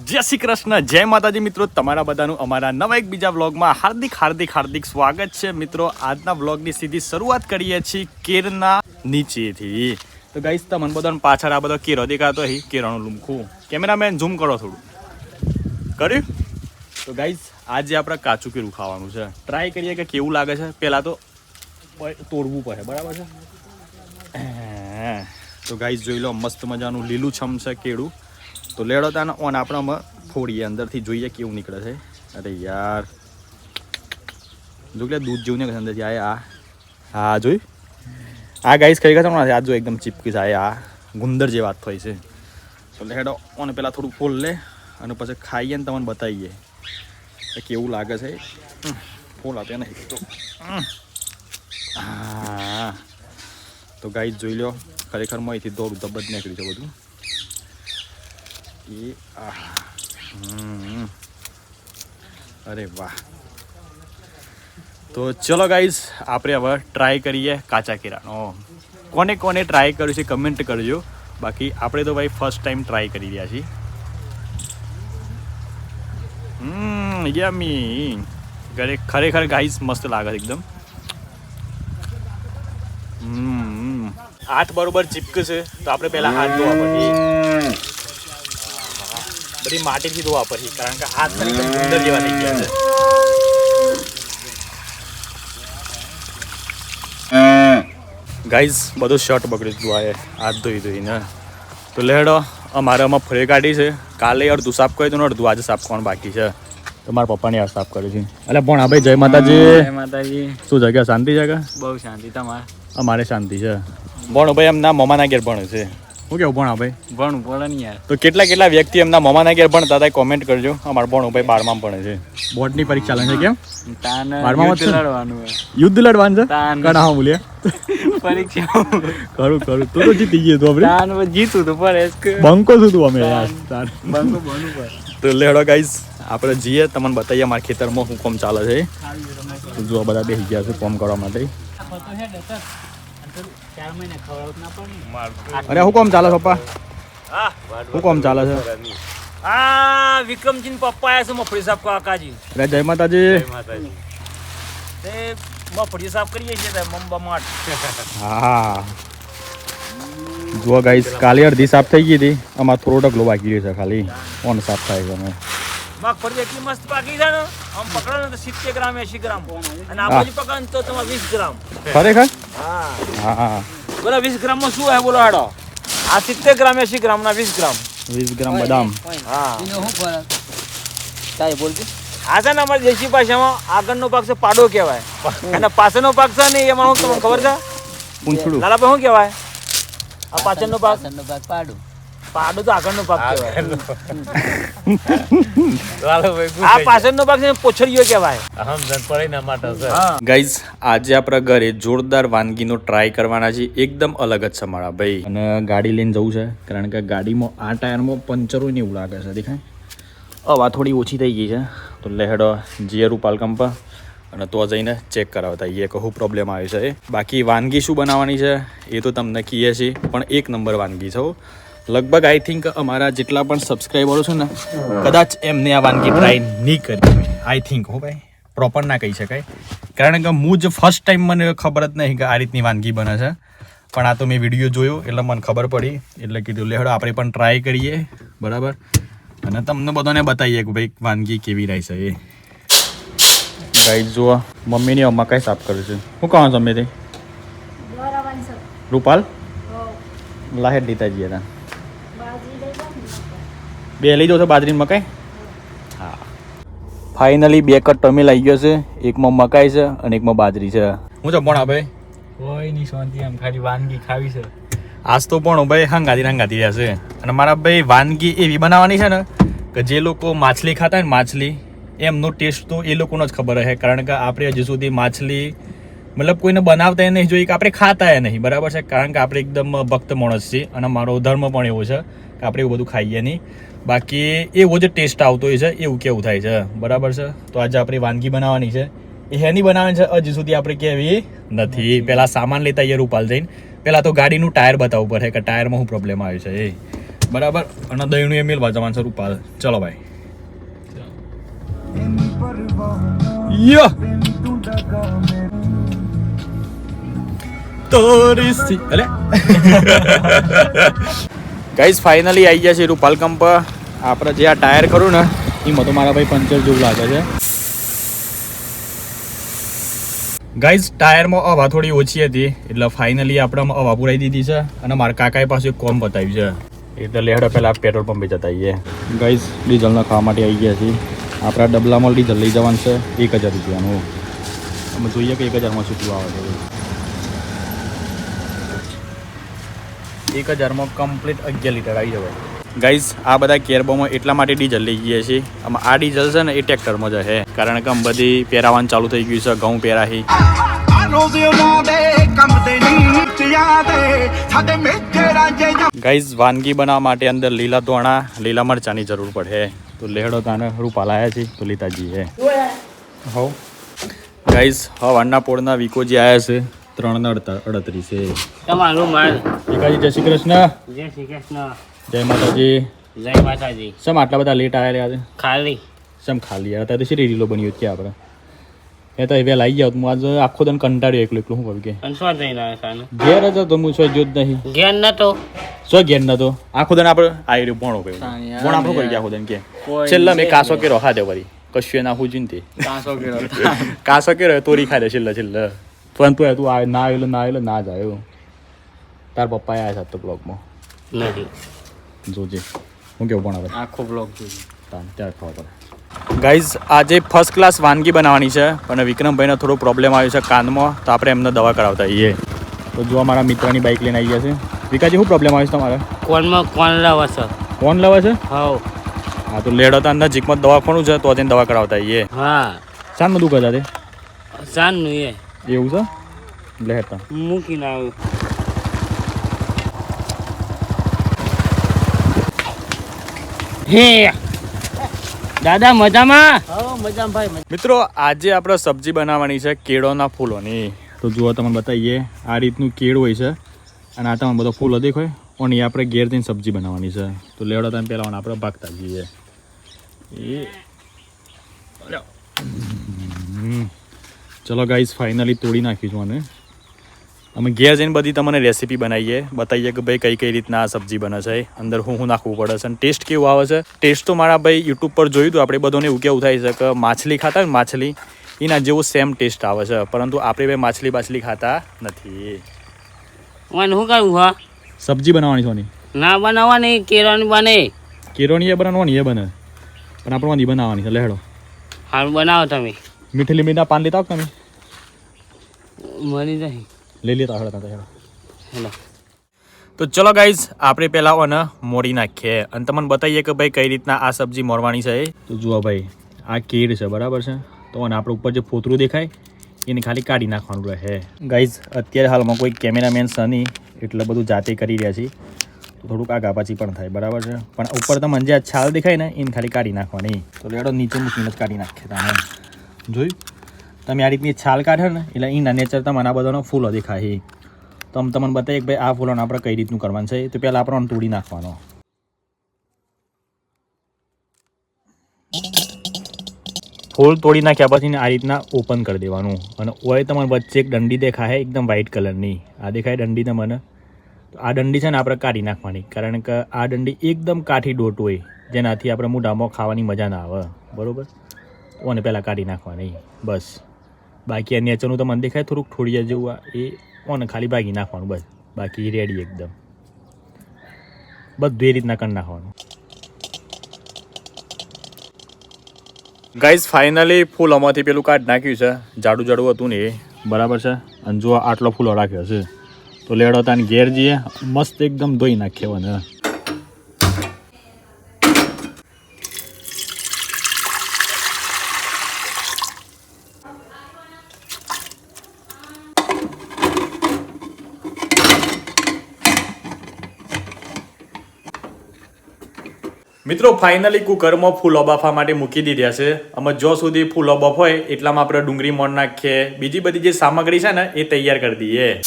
જય શ્રી કૃષ્ણ, જય માતાજી મિત્રો. તમારા બધાનું અમારા નવા એક બીજા વ્લોગમાં હાર્દિક હાર્દિક હાર્દિક સ્વાગત છે. મિત્રો, આજના વ્લોગની સીધી શરૂઆત કરીએ છીએ કેરના નીચેથી. તો ગાઈસ તમને બધાને પાછળ આ બધો કેરો દેખાતો અહીં કેરાનું લૂમખું. કેમેરામેન ઝૂમ કરો થોડું. કર્યું? તો ગાઈસ આજે આપણે કાચું કેરું ખાવાનું છે. ટ્રાય કરીએ કે કેવું લાગે છે. પહેલાં તો તોડવું પડે. બરાબર છે? તો ગાઈસ જોઈ લો, મસ્ત મજાનું લીલું છમ છે કેળું. તો લેડો તાને ઓન આપણે અમે ફોડીએ અંદરથી જોઈએ કેવું નીકળે છે. અરે યાર. જો કે દૂધ જેવું ને અંદરથી. આ આ. હા જોઈ આ ગાઈસ ખબર નથી આ જો એકદમ ચીપકી જાય આ. ગુંદર જે વાત થઈ છે. તો લેડો ઓને પહેલાં થોડું ફોલ લે અને પછી ખાઈએ ને તમને બતાવીએ. કે કેવું લાગે છે. ફૂલ આપે નહીં. તો. હા. તો ગાઈસ જોઈ લો ખરેખર અહીંથી દોડું દબત નીકળી છે બધું. એ. અરે વાહ. તો ચલો ગાઈઝ આપણે હવે ટ્રાય કરીએ કાચા કેરાનો. કોને કોને ટ્રાય કર્યું છે કમેન્ટ કરજો. બાકી આપણે તો ભાઈ ફર્સ્ટ ટાઈમ ટ્રાય કરી રહ્યા છીએ. હમ યમી ઘરે, ખરેખર ગાઈઝ મસ્ત લાગે છે એકદમ. હમ હાથ બરોબર ચીપકશે તો આપણે પહેલા હાથ ધોવા પડશે બધી માટીથી ધોવા પછી કારણ કે હાથ ખરેખર સુંદર જેવા થઈ ગયા છે. ગાઈઝ બધું શર્ટ બગડી દીધું આ હાથ ધોઈ ધોઈને. તો લેડો અમારે આમાં ફરી કાઢી છે. કાલે અડધું સાફ કરી દઉં ને અડધું આજે સાફ કરવાનું બાકી છે. તો મારા પપ્પાને યાર સાફ કર્યું છે. એટલે પણ ભાઈ જય માતાજી. જય માતાજી. શું જગ્યા શાંતિ છે કે બહુ શાંતિ તમારે? અમારે શાંતિ છે. ભણો ભાઈ એમના મમાના ઘેર ભણે છે. શું કેવું ભણા ભાઈ પડે ને યાર. તો કેટલા કેટલા વ્યક્તિ એમના મમાના ઘેર ભણતા હતા? કોમેન્ટ કરજો. અમાર ભણો ભાઈ બારમા ભણે છે. બોર્ડની પરીક્ષા લે છે કેમ બારમામાં યુદ્ધ લડવાનું યુદ્ધ લડવાનું છે? તાન. હું હા બોલ્યા પરીક્ષા. ખરું ખરું. તું તો જીતી ગયો તું આપણે તાન જીતું તો જ બંકો શું તું અમે યાર. બંકો બનવું પર તો લેડો ગાઈસ આપણે જઈએ. તમને બતાવીએ મારા ખેતરમાં હું કોમ ચાલે છે. જો આ બધા બેસી ગયા છે કોમ કરવા માટે. અરે હું કોમ ચાલે છે પપ્પા? હું? કોમ ચાલે છે? આ વિક્રમજી પપ્પા આયા છે મફળી સાફ કાકાજી અરે જય માતાજી. તે મફળી સાફ કરીએ છીએ મમ્બા માટ. હા. જો ગાઈસ કાલે અડધી સાફ થઈ ગઈ હતી. આમાં થોડો ઢગલો બાકી રહ્યો છે ખાલી. ઓન સાફ થાય છે અમે. મગફળી એટલી મસ્ત પાકી છે ને આમ પકડો ને તો સિત્તેર ગ્રામ એસી ગ્રામ. અને આ હા. બાજુ પકડો ને તો તમારે વીસ ગ્રામ. ખરેખર? હા. હા બોલો વીસ ગ્રામમાં શું હે? બોલો હાડો. આ સિત્તેર ગ્રામ એસી ગ્રામ ના વીસ ગ્રામ. વીસ ગ્રામ બદામ. હા. કાંઈ બોલતી આ છે ને અમારી દેશી ભાષામાં આગળનો પાક છે પાડો કહેવાય. અને પાછળનો પાક છે ને એમાં શું તમને ખબર છે? લાલાભાઈ શું કહેવાય? આ પાછળનો પાક? પાડું. પાડો તો આગળનો પાક કહેવાય. આ પાછળનો ભાગ છે ને કહેવાય. ગાઈઝ આજે આપણા ઘરે જોરદાર વાનગીનો ટ્રાય કરવાના છે. એકદમ અલગ જ છે મારા ભાઈ. અને ગાડી લઈને જવું છે કારણ કે ગાડીમાં આ ટાયરમાં પંચરો ને એવું લાગે છે દેખાય? હવા થોડી ઓછી થઈ ગઈ છે. તો લેહડો જીએ રૂપાલ કંપ અને તો જઈને ચેક કરાવતા એ કહું શું પ્રોબ્લેમ આવે છે. બાકી વાનગી શું બનાવવાની છે એ તો તમને કહીએ છીએ. પણ એક નંબર વાનગી છે હો. લગભગ આઈ થિંક અમારા જેટલા પણ સબસ્ક્રાઈબરો છે ને કદાચ એમને આ વાનગી ટ્રાય નહીં કરી આઈ થિંક હો ભાઈ પ્રોપર ના કહી શકાય. કારણ કે હું જ ફર્સ્ટ ટાઈમ મને ખબર જ નહીં કે આ રીતની વાનગી બને છે. પણ આ તો મેં વીડિયો જોયો એટલે મને ખબર પડી. એટલે કીધું લેહડો આપણે પણ ટ્રાય કરીએ. બરાબર? અને તમને બધાને બતાવીએ કે ભાઈ વાનગી કેવી રહી છે એ. ગાઈ જુઓ મમ્મીની અમ્મા કઈ સાફ કરે છે. શું કહો છો તમે તે રૂપાલ? લાહેર દીતાજી જઈએ તા. બાજરી લઈ લો ને બે લઈ જાઓ છો બાજરી મકાઈ? હા. ફાઇનલી બે કટ ટમેલ આવી ગયો છે. એકમાં મકાઈ છે અને એકમાં બાજરી છે. હું છે પણ ભાઈ? કોઈ નહીં શાંતિ આમ ખાલી વાનગી ખાવી છે. આજ તો પણ ભાઈ હંગાતી રંગાતી રહ્યા છે. અને મારા ભાઈ વાનગી એવી બનાવવાની છે ને કે જે લોકો માછલી ખાતા હોય ને માછલી એમનો ટેસ્ટ તો એ લોકોનો જ ખબર હશે કારણ કે આપણે હજુ સુધી માછલી મતલબ કોઈને બનાવતા નહીં જોઈએ કે આપણે ખાતા નહીં બરાબર છે? કારણ કે આપણે એકદમ ભક્ત માણસ છીએ અને મારો ધર્મ પણ એવો છે કે આપણે એવું બધું ખાઈએ નહીં. બાકી એવો જ ટેસ્ટ આવતો હોય છે એવું કેવું થાય છે? બરાબર છે? તો આજે આપણે વાનગી બનાવવાની છે. એ હેની બનાવવાની છે હજી સુધી આપણે કેવી નથી. પહેલાં સામાન લેતા આવીએ રૂપાલ જઈને. પહેલાં તો ગાડીનું ટાયર બતાવવું પડે કે ટાયરમાં શું પ્રોબ્લેમ આવ્યો છે એ. બરાબર? અને દહીંનું એ મેલવા જવાનું છે રૂપાલ. ચલો ભાઈ. યો તોરી અલે. ગાઈઝ ફાઇનલી આવી ગયા છે રૂપાલ કંપ. આપણે જે આ ટાયર ખરું ને એમાં તો મારા ભાઈ પંચર જેવું લાગે છે. ગાઈઝ ટાયરમાં હવા થોડી ઓછી હતી, એટલે ફાઇનલી આપણે હવા પુરાઈ દીધી છે અને મારા કાકાએ પાસે કોમ બતાવ્યું છે. એટલે લેહડો પહેલાં પેટ્રોલ પંપે જતા આવીએ ગાઈઝ ડીઝલના ખાવા માટે આવી ગયા છીએ. આપણા ડબલામાં ડીઝલ લઈ જવાનું છે, એક હજાર રૂપિયાનું. અમે જોઈએ કે એક હજારમાં શું આવે છે. એક હજારમાં કમ્પ્લીટ અગિયાર લીટર આવી જવાય. ગાઈઝ આ બધા કેરબોમાં એટલા માટે ડીઝલ લઈ ગયા છીએ. આમાં આ ડીઝલ છે ને એ ટ્રેક્ટરમાં જ હે. કારણ કે આમ બધી પહેરાવાનું ચાલુ થઈ ગયું છે ઘઉં પહેરાહી. ગાઈઝ વાનગી બનાવવા માટે અંદર લીલા ધોણા લીલા મરચાની જરૂર પડે. તો લેહડો તાને રૂપા લાયા છે તો લીતાજી હે. હવ ગાઈઝ હવાના પોળના વિકોજી આવ્યા છે ત્રણ ને અડત્રીસ છે તમારું માલ. ભીખાજી જય શ્રી કૃષ્ણ. જય શ્રી કૃષ્ણ. જય માતાજી. જય માતાજી. સમ આટલા બધા લેટ આવ્યા રહ્યા છે? ખાલી. સમ ખાલી. યાર અત્યારે શી રીલો બન્યું છે આપણે એ તો વેલા આવી જાવ હું આજે આખો દન કંટાળ્યો એકલું એકલું શું કહું કે. અને શું આવે ઘેર હતો તો હું છો જો જ નહીં. ઘેર નતો. સો ઘેર નતો? આખો દન આપણે આવી રહ્યું ભણો કઈ ભણ આપણું કરી ગયા આખો દન કે. કોઈ છેલ્લા મેં કાસો કેરો હા દે વળી. કશું એ નાખું ચિંતી કાંસો કેરો કાસો કેરો તોરી ખાય છેલ્લા છેલ્લા. પણ તું તું આવે ના આવેલો ના આવેલો ના જ આવ્યો તાર પપ્પા આવ્યા છે તો બ્લોગમાં જોજે. હું કેવું પણ આવે આખો બ્લોક જોજે. ત્યાં ખબર પડે. ગાઈઝ આજે ફર્સ્ટ ક્લાસ વાનગી બનાવવાની છે પણ વિક્રમભાઈનો થોડો પ્રોબ્લેમ આવ્યો છે કાનમાં તો આપણે એમને દવા કરાવતા આવીએ તો જો મારા મિત્રની બાઇક લઈને આવી ગયા છે. વિકાજી શું પ્રોબ્લેમ આવ્યો છે તમારે? કોનમાં કોણ લાવે છે? કોણ લાવે છે? હા હા તો લેડો તો નજીકમાં દવાખાનું છે તો તેને દવા કરાવતા આવીએ હા. શાનનું બધું કરતા તે શાનનું એ. એવું છે લે હેઠા મૂકીને આવ્યું હે દાદા મજામાં હા મજામાં ભાઈ મિત્રો આજે આપણે સબ્જી બનાવવાની છે કેળોના ફૂલોની. તો જુઓ તમને બતાવીએ. આ રીતનું કેળ હોય છે. અને આ તમે બધો ફૂલો દેખાય. અને એ આપણે ઘેર જઈને સબ્જી બનાવવાની છે. તો લેવડો તમે પહેલાં આપણે ભાગતા જઈએ. એ. ચલો ગાઈઝ ફાઇનલી તોડી નાખીશું આને. અમે ઘેર જઈને બધી તમને રેસીપી બનાવીએ. બતાવીએ કે ભાઈ કઈ કઈ રીતના આ સબ્જી બને છે. અંદર શું શું નાખવું પડે છે અને ટેસ્ટ કેવું આવે છે? ટેસ્ટ તો મારા ભાઈ યુટ્યુબ પર જોયું હતું. આપણે બધોને એવું કેવું થાય છે કે માછલી ખાતા ને માછલી એના જેવો સેમ ટેસ્ટ આવે છે. પરંતુ આપણે ભાઈ માછલી બાછલી ખાતા નથી. મને શું કરવું હા? સબ્જી બનાવવાની છોની ના બનાવવાની કેરોની બને. કેરોની એ બનાવવાની એ બને. પણ આપણે વાંધી બનાવવાની છે. લેડો હા બનાવો તમે. મીઠી લીંબીના પાન લેતા આવો તમે? મળી નહીં લઈ લેતા હેડો. હેલો. તો ચલો ગાઈઝ આપણે પહેલાં ઓને મોડી નાખીએ. અને તમને બતાવીએ કે ભાઈ કઈ રીતના આ સબ્જી મોરવાની છે તો જુઓ ભાઈ આ કેળ છે બરાબર છે? તો અને આપણે ઉપર જે ફોતરું દેખાય એને ખાલી કાઢી નાખવાનું રહે. ગાઈઝ અત્યારે હાલમાં કોઈ કેમેરામેન સની નહીં એટલે બધું જાતે કરી રહ્યા છીએ તો થોડુંક આગા પાછી પણ થાય બરાબર છે? પણ ઉપર તમને જે આ છાલ દેખાય ને એને ખાલી કાઢી નાખવાની. તો લેડો નીચે મૂકીને જ કાઢી નાખીએ તમે જોયું? તમે આ રીતની છાલ કાઢે ને, એટલે એના નેચર તમને આ બધાનો ફૂલો દેખાય તો આમ તમને બતાવીએ કે ભાઈ આ ફૂલોને આપણે કઈ રીતનું કરવાનું છે. તો પહેલાં આપણે તોડી નાખવાનો. ફૂલ તોડી નાખ્યા પછી આ રીતના ઓપન કરી દેવાનું. અને ઓય તમારે વચ્ચે એક દંડી દેખાય એકદમ વ્હાઇટ કલરની આ દેખાય દંડી તમને. તો આ દંડી છે ને આપણે કાઢી નાખવાની. કારણ કે આ દંડી એકદમ કાઠી ડોટ હોય, જેનાથી આપણે મોઢામાં ખાવાની મજા ના આવે. બરાબર? ઓને પહેલાં કાઢી નાખવાની. બસ. બાકી આ નેચરનું તમને દેખાય થોડુંક ઠોડિયા જેવું આ એ ઓન ખાલી ભાગી નાખવાનું બસ. બાકી રેડી એકદમ. બધું એ રીતના કરી નાખવાનું. ગાઈઝ ફાઇનલી ફૂલ આમાંથી પેલું કાઢ નાખ્યું છે. જાડું જાડું હતું ને એ. બરાબર છે? અને જો આટલો ફૂલો રાખ્યો છે. તો લેડો તાને ઘેર જઈએ. મસ્ત એકદમ ધોઈ નાખીએ ને મિત્રો ફાઇનલી કુકરમાં ફૂલ અબાફા માટે મૂકી દીધા છે. અમે જો સુધી ફૂલ અબફ હોય, એટલામાં આપણે ડુંગળી મોણ નાખીએ. બીજી બધી જે સામગ્રી છે ને, એ તૈયાર કરી દઈએ.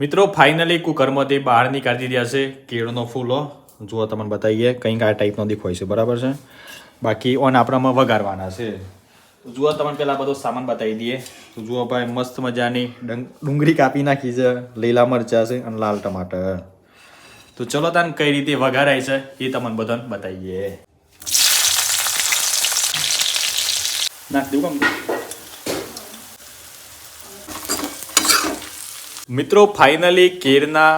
મિત્રો ફાઇનલી કુકરમાંથી બહાર નીકાળી દીધા છે કેળનો ફૂલો. જુઓ, તમને બતાવીએ, કંઈક આ ટાઈપનો દેખાય છે, બરાબર છે? બાકી ઓન આપણામાં વઘારવાના છે. જુઓ, તમને પહેલાં બધો સામાન બતાવી દઈએ. તો જુઓ, ભાઈ, મસ્ત મજાની ડુંગળી કાપી નાખી છે, લીલા મરચાં છે અને લાલ ટમાટર. તો ચલો તાન કઈ રીતે વઘારાય છે એ તમને બધાને બતાવીએ. નાખ દઉં મિત્રો ફાઇનલી કેરના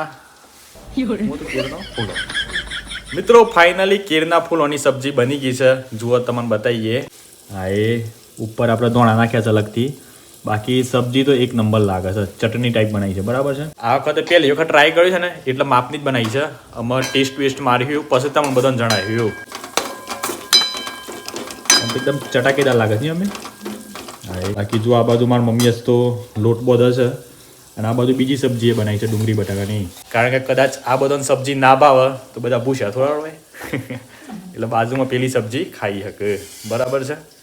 મિત્રો ફાઇનલી કેરના ફૂલોની સબ્જી બની ગઈ છે. જુઓ તમને બતાવીએ. હા એ ઉપર આપણે ધોણા નાખ્યા છે અલગથી બાકી સબ્જી તો એક નંબર લાગે છે. ચટણી ટાઈપ બનાવી છે. બરાબર છે? આ વખતે પહેલી વખત ટ્રાય કર્યું છે ને, એટલે માપની જ બનાવી છે. અમારે ટેસ્ટ વેસ્ટ માર્યું પછી તમને બધાને જણાવ્યું એકદમ ચટાકેદાર લાગે છે અમે બાકી જો આ બાજુ મારી મમ્મીએ તો લોટ બધો છે. અને આ બાજુ બીજી સબ્જી એ બનાવી છે, ડુંગળી, બટાકાની. કારણ કે કદાચ આ બધાને સબ્જી ના ભાવે, તો બધા ભૂસ્યા થોડા એટલે બાજુમાં પેલી સબ્જી ખાઈ શકે. બરાબર છે?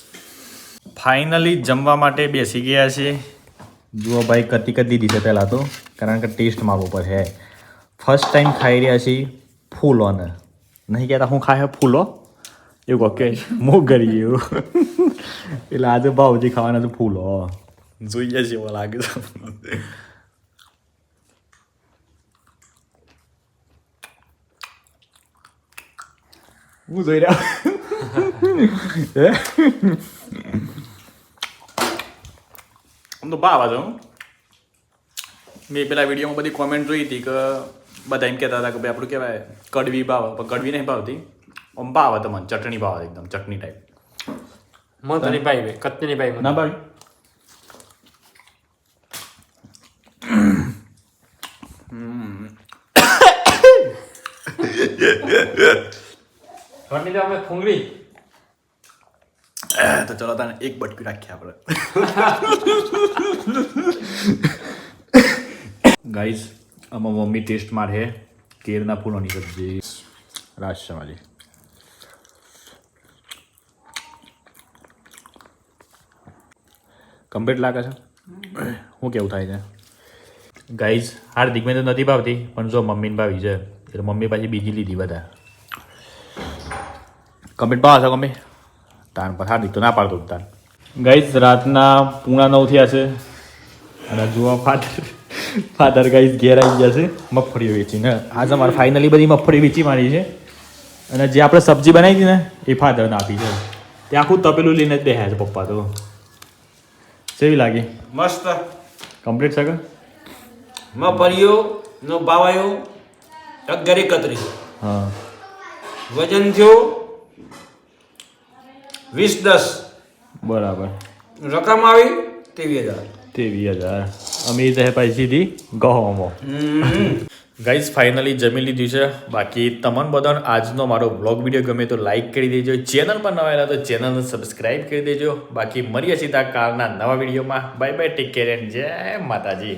ફાઇનલી જમવા માટે બેસી ગયા છે જુઓ ભાઈ કતી કતી દીધે પહેલાં તો, કારણ કે ટેસ્ટ મારવો છે ફર્સ્ટ ટાઈમ ખાઈ રહ્યા છીએ ફૂલોને નહીં કહેતા હું ખાય ફૂલો એવું કહો કે હું કરી એવું. એટલે આજે ભાવજી ખાવાના છે ફૂલો જોઈએ છે એવો લાગે છે. હું જોઈ રહ્યા? આમ તો ભાવ છે. મેં પેલા વિડીયોમાં બધી કોમેન્ટ જોઈ હતી કે બધા એમ કહેતા હતા કે ભાઈ આપણું કહેવાય કડવી ભાવ પણ કડવી નહીં ભાવતી. આમ ભાવ મને ચટણી ભાવ એકદમ ચટણી ટાઈપ મને નહીં ભાઈ કતની નહીં ભાઈ ના ભાઈ. હમ અમે ફૂંગળી તો ચલો તને એક બટકી રાખીએ આપણે ગાઈઝ આમાં મમ્મી ટેસ્ટ મારે કેરના ફૂલોની સબ્જી રાજશાવાળી કમ્પ્લીટ લાગે છે શું કેવું થાય છે ગાઈઝ હાર્દિક મેં તો નથી ભાવતી પણ જો મમ્મીને ભાવી છે એટલે મમ્મી પાછી બીજી લીધી બધા કમ્પ્લીટ ભાવ છે મમ્મી તાન પર. હાર્દિક તો ના પાડતો તાન ગાઈઝ રાતના પૂણા નવ થયા છે. અને જુઓ ફાધર ફાધર ગાઈઝ ઘેર આવી ગયા છે. મગફળીઓ વેચીને. આજે અમારે ફાઇનલી બધી મગફળી વેચી મારી છે. અને જે આપણે સબ્જી બનાવી હતી ને એ ફાધરને આપી છે. તે આખું તપેલું લઈને જ બેહ્યા છે પપ્પા તો. કેવી લાગી? મસ્ત. કમ્પ્લીટ છે મગફળીઓ નો ભાવ આવ્યો અગિયાર એકત્રીસ. હા. વજન થયો વીસ દસ. બરાબર. રકમ આવી? ત્રેવીસ હજાર. તેવી હજાર. અમે રહે પૈસી સીધી ગહોમો. ગાઈઝ ફાઇનલી જમી લીધું છે. બાકી તમને બધાને આજનો મારો બ્લોગ વીડિયો ગમે તો લાઇક કરી દેજો. ચેનલ પર નવા આવ્યા તો ચેનલને સબસ્ક્રાઇબ કરી દેજો. બાકી મળીએ સીધા કાલના નવા વિડીયોમાં bye bye take care and જય માતાજી.